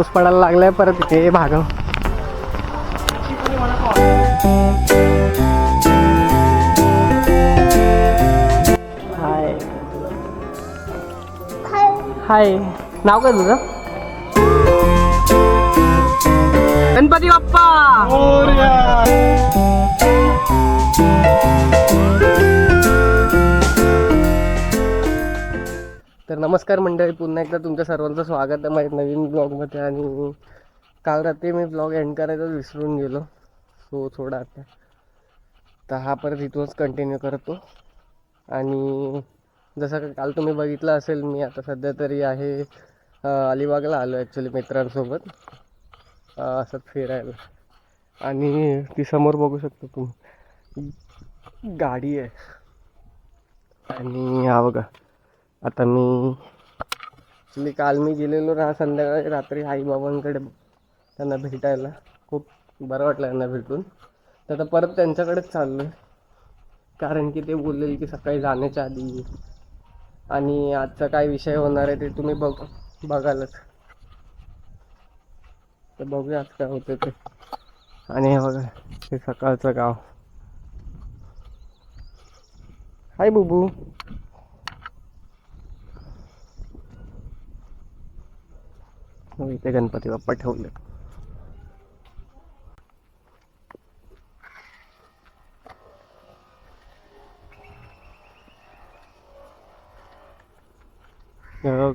पाऊस पडायला लागलाय परत इथे भाग. हाय. हाय. नाव काय तुझं? गणपती बाप्पा! तर नमस्कार मंडळी पुन्हा एकदा तुमच्या सर्वांचं स्वागत आहे माझ्या नवीन ब्लॉगमध्ये आणि काल रात्री मी ब्लॉग एंड करायचा विसरून गेलो. सो थोडा आता तर हा परत इथूनच कंटिन्यू करतो. आणि जसं का काल तुम्ही बघितलं असेल मी आता सध्या तरी आहे अलिबागला आलो ॲक्च्युली मित्रांसोबत. असं फिरायला. आणि ती समोर बघू शकतो तुम्ही. गाडी आहे. आणि हा बघा. आता मी ॲक्च्युली काल मी गेलेलो ना संध्याकाळी रात्री आईबाबांकडे त्यांना भेटायला. खूप बरं वाटलं त्यांना भेटून. तर आता परत त्यांच्याकडेच चाललो आहे कारण की ते बोलले की सकाळी जाण्याच्या आधी आणि आजचा काय विषय होणार आहे ते तुम्ही बघ बघालच. तर बघूया आज काय होतं ते. आणि हे बघा हे सकाळचं गाव. हाय बुबू. हो, इथे गणपती बाप्पा ठेवले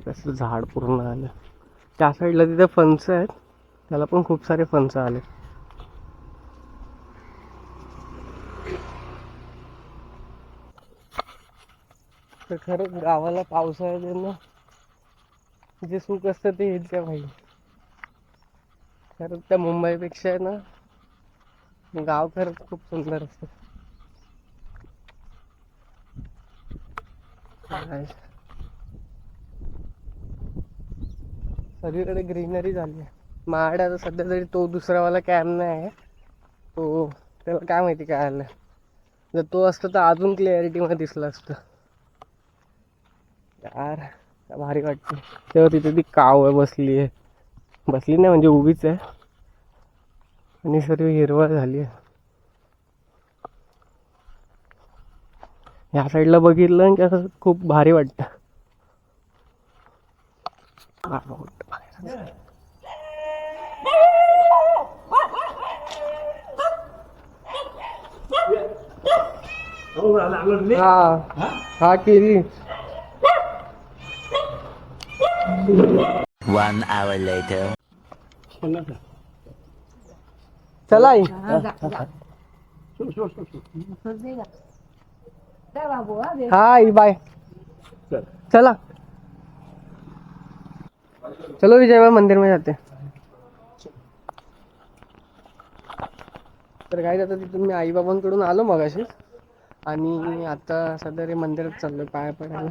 कसं झाड पूर्ण आलं. त्या साईडला तिथे फणस आहेत. त्याला पण खूप सारे फणस आले. तर खरंच गावाला पावसाळ्यात आहे ना जे सुख असतं ते हेच त्या भाई. खरंच त्या मुंबईपेक्षा आहे ना गाव खरंच खूप सुंदर असतं. सगळीकडे ग्रीनरी झाली आहे. महाडाचा सध्या तरी तो दुसरावाला कॅम्प नाही आहे. तो त्याला काय माहिती काय आलं जर तो असतं तर अजून क्लिअरिटीमध्ये दिसला असतं. यार. भारी वाटते. तेव्हा तिथे ती काव आहे बसली आहे. बसली नाही म्हणजे उभीच आहे. आणि सर्व हिरवळ झाली आहे. ह्या साईडला बघितलं की असं खूप भारी वाटतं. हा. हा. हा केली. One hour later. चला आई. बाय चला. चलो विजय भाई मंदिर में जाते. तर काय आता तिथून मी आई बाबांकडून आलो मगाशी आणि आता सध्या रे मंदिरात चाललो पाया पडायला.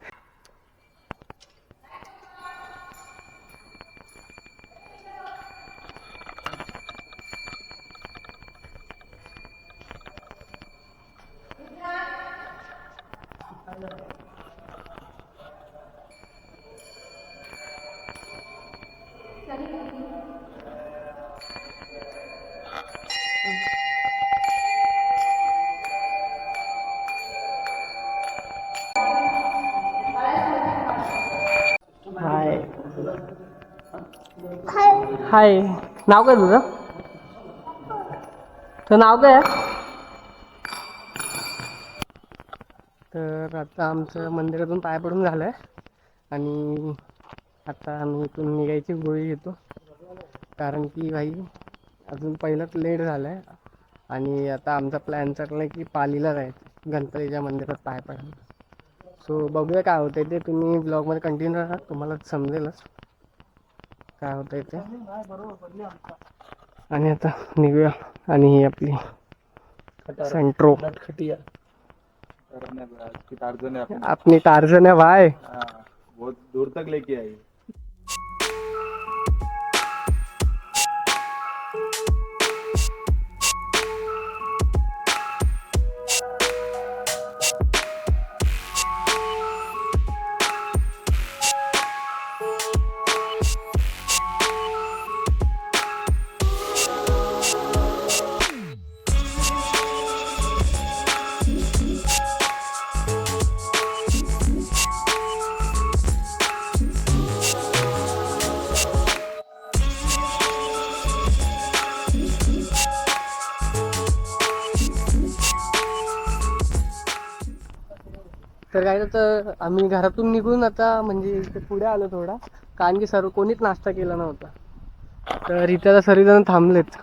हाय हाय नाव काय तुझं? तुझं नाव काय? आहे? तर आता आमचं मंदिरातून पाय पडून झालं आहे आणि आता आम्ही इथून निघायची गोळी घेतो. कारण की भाई अजून पहिलंच लेट झालं आहे आणि आता आमचा प्लॅन चालला की पालीला जायचं. गणपतीच्या मंदिरात पाय पडायला सो बघूया काय होतंय ते. तुम्ही ब्लॉगमध्ये कंटिन्यू राहा. तुम्हाला समजेलच काय होतंय ते. आणि आता निघूया. आणि ही आपली सेंट्रो की टार्जन है अपनी अपनी टार्जन है भाई बहुत दूर तक लेके आई. तर काय तर आम्ही घरातून निघून आता म्हणजे इथे पुढे आलो थोडा. कारण की सर्व कोणीच नाश्ता केला नव्हता. तर इथे आता सर्वजण थांबलेत.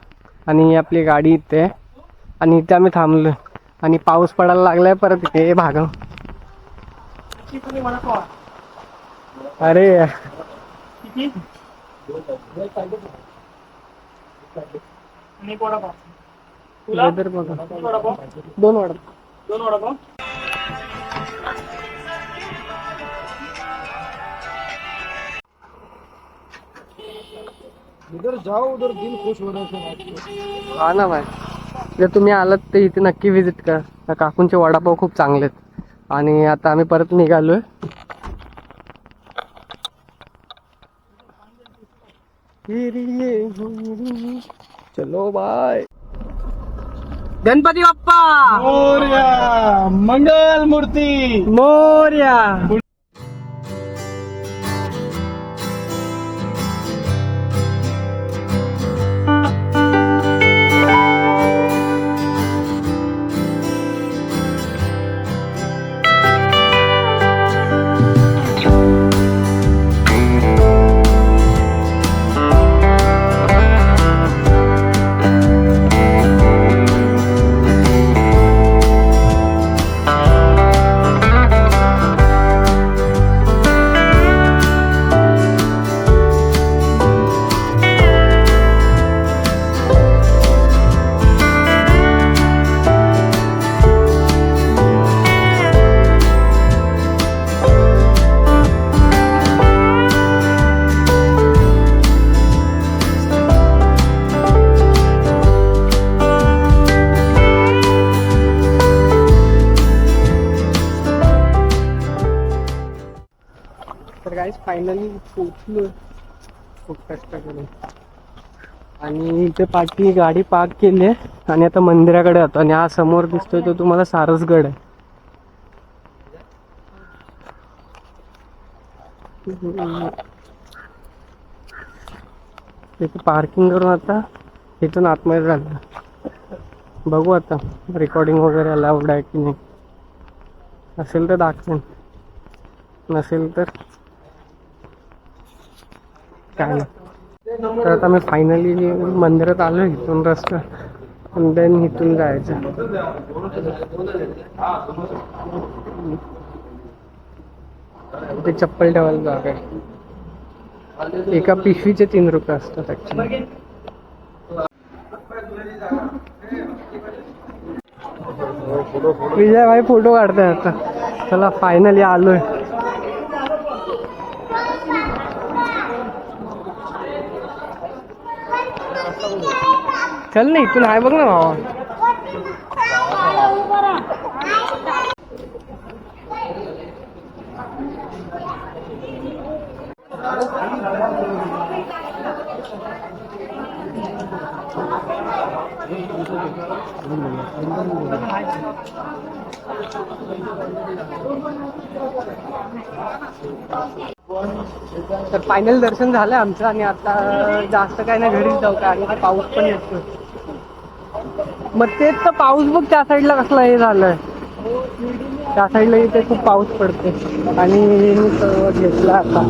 आणि आपली गाडी इथे. आणि इथे आम्ही थांबलो. आणि पाऊस पडायला लागलाय परत इथे. भाग. अरे. weather बघा. दोन वडा उधर जाओ उधर दिल खुश हो रहा है ना भाई। जर तुम्ही आलात तर इथे नक्की विजिट करा। काकूंचे वडापाव खूप चांगले आहेत आणि आता आम्ही परत निघालोय। चलो बाय गणपती बाप्पा! मोरया मंगल मूर्ती। मोर्या। फायनली पोचलो खूप कष्ट करून आणि इथे पाठी गाडी पार्क केली आहे. आणि आता मंदिराकडे जातो आणि हा समोर दिसतोय तो तुम्हाला सारसगड आहे. इथे पार्किंग करून आता इथून आतमध्ये जाणार. बघू आता रेकॉर्डिंग वगैरे अलाउड आहे की नाही. असेल तर दाखवेन. नसेल तर काय? तर आता मी फायनली मंदिरात आलो इथून रस्ता. आणि देन इथून जायचं. ते चप्पल ठेवायला जागा आहे. एका पिशवीचे तीन रुपये असतात ऍक्च्युली विजय भाई फोटो काढताय आता. चला फायनली आलोय. चल ना इथून आहे बघ ना भावा तर फायनल दर्शन झालं आमचं आणि आता जास्त काय नाही घरीच जाऊ का? आणि इथे पाऊस पण येतो मग तेच तर पाऊस बघ त्या साईडला कसला हे झालंय. त्या साईडला इथे खूप पाऊस पडते आणि मी घेतला आता.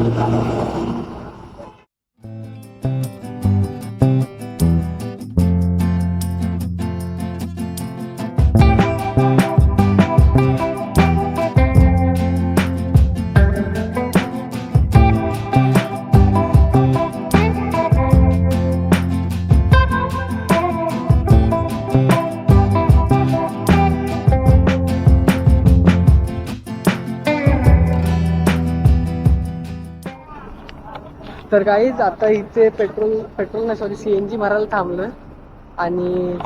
तर काहीच आता इथे पेट्रोल पेट्रोल नाही सॉरी सी एन जी भरायला थांबलोय. आणि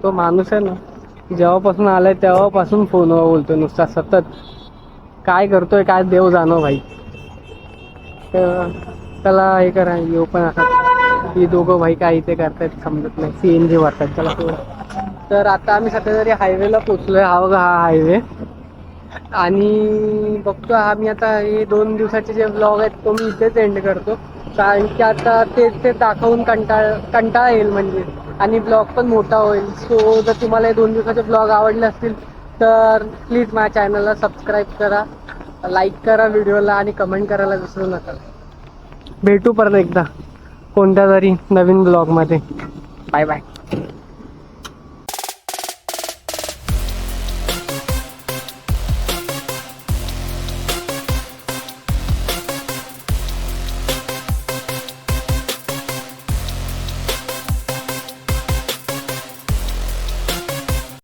तो माणूस आहे ना जेव्हापासून आलाय तेव्हापासून फोनवर बोलतोय नुसता सतत. काय करतोय काय देव जाणो भाई. तर त्याला हे करा येऊ पण असा ही दोघं भाई काय इथे करतायत समजत नाही. सी एन जी भरतात त्याला तर आता आम्ही सध्या तरी हायवेला पोचलोय हा बघा हा हायवे आणि बघतो हा मी आता हे दोन दिवसाचे जे ब्लॉग आहेत तो मी इथेच एंड करतो. कारण की आता ते ते दाखवून कंटाळ कंटाळा येईल म्हणजे. आणि ब्लॉग पण मोठा होईल. सो जर तुम्हाला हे दोन दिवसाचे ब्लॉग आवडले असतील तर प्लीज माझ्या चॅनलला सबस्क्राईब करा. लाईक करा व्हिडिओला आणि कमेंट करायला विसरू नका. भेटू परत एकदा. कोणत्या तरी नवीन ब्लॉगमध्ये बाय बाय